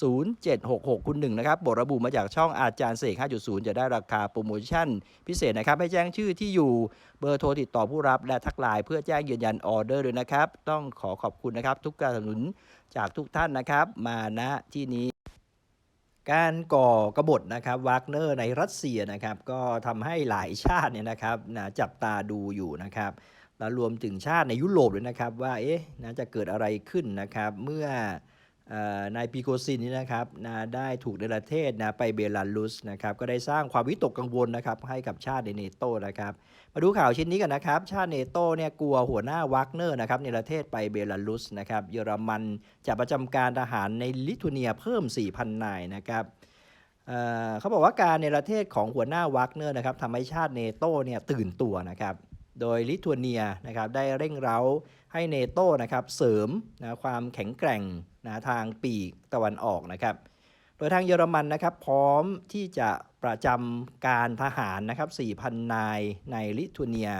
0766 คุณหนึ่งนะครับบทระบุมาจากช่องอาจารย์เสก 5.0 จะได้ราคาโปรโมชั่น พิเศษนะครับ ให้แจ้งชื่อที่อยู่เบอร์โทรติดต่อผู้รับและทักไลน์เพื่อแจ้งยืนยันออเดอร์ด้วยนะครับ ต้องขอขอบคุณนะครับ ทุกการสนับสนุนจากทุกท่านนะครับ มาณที่นี้ การก่อกบฏนะครับวากเนอร์ในรัสเซียนะครับ ก็ทำให้หลายชาติเนี่ยนะครับนะจับตาดูอยู่นะครับแล้วรวมถึงชาติในยุโรปด้วยนะครับ ว่าเอ๊ะนะจะเกิดอะไรขึ้นนะครับ เมื่อเออ นายปีโกซินนี่นะครับนะได้ถูกเนรเทศนะไปเบลารุสนะครับก็ได้สร้างความวิตกกังวลนะครับให้กับชาติในเนโตนะครับมาดูข่าวชิ้นนี้กันนะครับ ชาติเนโตเนี่ยกลัวหัวหน้าวากเนอร์นะครับเนรเทศไปเบลารุสนะครับเยอรมันจะประจำการทหารในลิทัวเนียเพิ่ม 4,000 นายนะครับเขาบอกว่าการในประเทศของหัวหน้าวากเนอร์นะครับทำให้ชาติเนโตเนี่ยตื่นตัวนะครับโดยลิทัวเนียนะครับได้เร่งเร้าให้เนโตนะครับเสริมนะความแข็งแกร่ง นะทางปีกตะวันออกนะครับ โดยทางเยอรมันนะครับ พร้อมที่จะประจำการทหารนะครับ 4,000 นายในลิทัวเนีย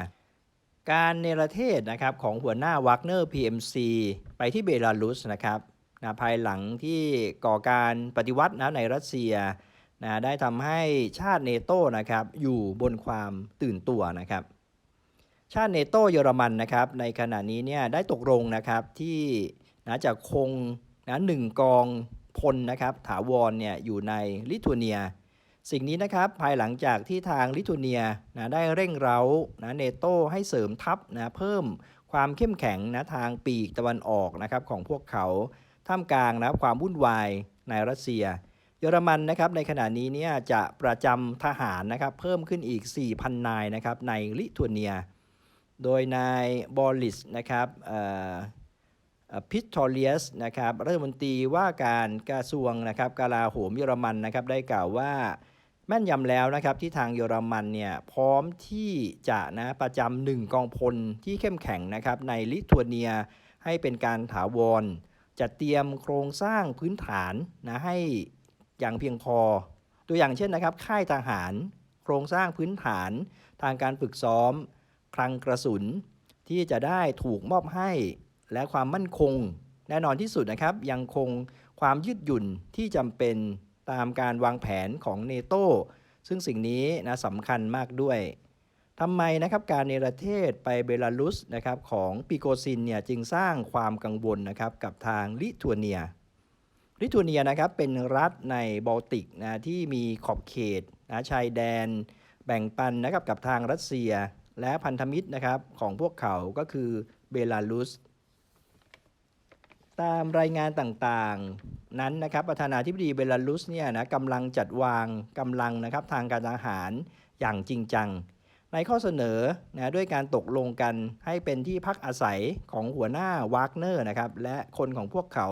การเนรเทศนะครับของหัวหน้าวากเนอร์ PMC ไปที่เบลารุสนะครับนะภายหลังที่ก่อการปฏิวัตินะในรัสเซียนะได้ทำให้ชาติเนโตนะครับอยู่บนความตื่นตัวนะครับชาติเนโตเยอรมันนะครับในขณะนี้เนี่ยได้ตกลงนะครับที่นะจะคง นะหนึ่งกองพลนะครับถาวรเนี่ยอยู่ในลิทัวเนีย สิ่งนี้นะครับภายหลังจากที่ทางลิทัวเนียนะได้เร่งเร้านะเนโตให้เสริมทัพนะเพิ่มความเข้มแข็งนะทางปีกตะวันออกนะครับของพวกเขาท่ามกลางนะความวุ่นวายในรัสเซีย เยอรมันนะครับในขณะนี้เนี่ยจะประจำทหารนะครับเพิ่มขึ้นอีก 4,000 นายนะครับในลิทัวเนีย โดยนายบอลิสนะครับ พิทอเลียสนะครับรัฐมนตรีว่าการกระทรวงนะครับกลาโหมเยอรมันนะครับได้กล่าวว่าแม่นยำแล้วนะครับที่ทางเยอรมันเนี่ยพร้อมที่จะนะประจำหนึ่งกองพลที่เข้มแข็งนะครับในลิทัวเนียให้เป็นการถาวรจัดเตรียมโครงสร้างพื้นฐานนะให้อย่างเพียงพอ ตัวอย่างเช่นนะครับ ค่ายทหาร โครงสร้างพื้นฐาน ทางการฝึกซ้อม คลังกระสุน ที่จะได้ถูกมอบให้ และความมั่นคงแน่นอนที่สุดนะครับ ยังคงความยืดหยุ่นที่จำเป็นตามการวางแผนของเนโตซึ่งสิ่งนี้นะสำคัญมากด้วยทำไมนะครับการเนรเทศไปเบลารุสนะครับของปิโกซินเนี่ยจึงสร้างความกังวลนะครับกับทางลิทัวเนีย ลิทัวเนียนะครับเป็นรัฐในบอลติกนะที่มีขอบเขตนะชายแดน แบ่งปันนะครับกับทางรัสเซีย และพันธมิตรนะครับของพวกเขาก็คือเบลารุส ตามรายงานต่างๆ นั้นนะครับประธานาธิบดีเบลารุสเนี่ยนะกำลังจัดวางกำลังนะครับทางการทหารอย่างจริงจัง ในข้อเสนอนะด้วยการตกลงกันให้เป็นที่พักอาศัยของหัวหน้าวากเนอร์นะครับและคนของพวกเขา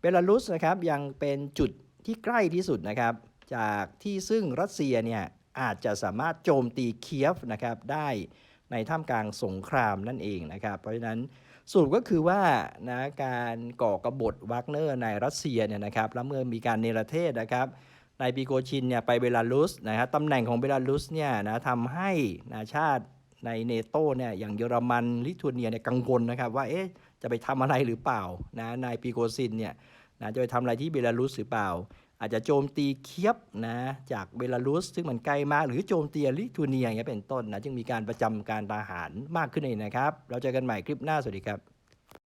เบลารุสนะครับยังเป็นจุดที่ใกล้ที่สุดนะครับ จากที่ซึ่งรัสเซียเนี่ยอาจจะสามารถโจมตีเคียฟนะครับได้ในท่ามกลางสงครามนั่นเองนะครับ เพราะฉะนั้น สรุปก็คือว่านะการก่อกบฏวักเนอร์ในรัสเซียเนี่ยนะครับแล้วเมื่อมีการเนรเทศนะครับนายปีโกชินเนี่ยไปเบลารุสนะครับตำแหน่งของเบลารุสเนี่ยนะทำให้นาชาติในเนโตเนี่ยอย่างเยอรมันลิทัวเนียเนี่ยกังวลนะครับว่าเอ๊ะจะไปทำอะไรหรือเปล่านะนายปีโกซินเนี่ยนะจะไปทำอะไรที่เบลารุสหรือเปล่า อาจจะโจมตีเคียบนะจากเบลารุส ซึ่งมันไกลมากหรือโจมตีลิทัวเนียอย่างเงี้ยเป็นต้นนะจึงมีการประจำการทหารมากขึ้นเองนะครับ เราเจอกันใหม่คลิปหน้าสวัสดีครับ